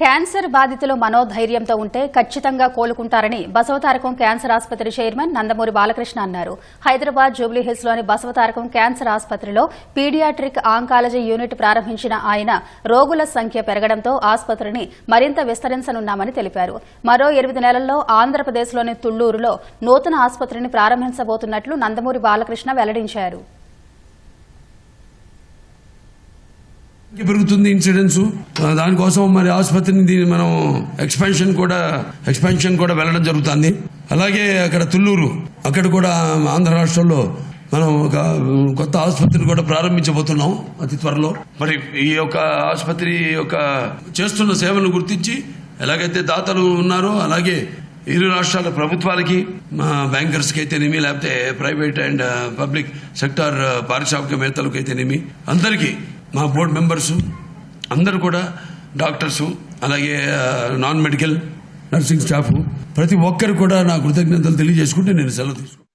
Cancer బాధితులు మనోధైర్యంతో ఉంటే ఖచ్చితంగా కోలుకుంటారని బసవతారకం క్యాన్సర్ ఆసుపత్రి చైర్మన్ నందమూరి బాలకృష్ణ అన్నారు. హైదరాబాద్ జూబ్లీహిల్స్లోని బసవతారకం క్యాన్సర్ ఆసుపత్రిలో పీడియాట్రిక్ ఆంకాలజీ యూనిట్ ప్రారంభించిన ఆయన రోగుల సంఖ్య పెరగడంతో ఆసుపత్రిని మరింత విస్తరించనున్నామని తెలిపారు. మరో ఎనిమిది నెలల్లో ఆంధ్రప్రదేశ్లోని తుళ్ళూరులో నూతన ఆసుపత్రిని ప్రారంభించబోతున్నట్లు నందమూరి బాలకృష్ణ వెల్లడించారు. పెరుగుతుంది ఇన్సిడెన్స్. దానికోసం మరి ఆసుపత్రిని దీన్ని మనం ఎక్స్పాన్షన్ కూడా ఎక్స్పాన్షన్ కూడా వెళ్ళడం జరుగుతుంది. అలాగే అక్కడ తుళ్ళూరు అక్కడ కూడా ఆంధ్ర రాష్ట్రంలో మనం ఒక కొత్త ఆసుపత్రిని కూడా ప్రారంభించబోతున్నాం అతి త్వరలో. మరి ఈ యొక్క ఆసుపత్రి యొక్క చేస్తున్న సేవలను గుర్తించి ఎలాగైతే దాతలు ఉన్నారో అలాగే ఇరు రాష్ట్రాల ప్రభుత్వాలకి మా బ్యాంకర్స్కి అయితేనేమి లేకపోతే ప్రైవేట్ అండ్ పబ్లిక్ సెక్టార్ పారిశ్రామికవేత్తలకు అయితేనేమి అందరికీ మా బోర్డు మెంబర్సు అందరూ కూడా డాక్టర్సు అలాగే నాన్ మెడికల్ నర్సింగ్ స్టాఫ్ ప్రతి ఒక్కరు కూడా నా కృతజ్ఞతలు తెలియజేసుకుంటే నేను సెలవు తీసుకుంటాను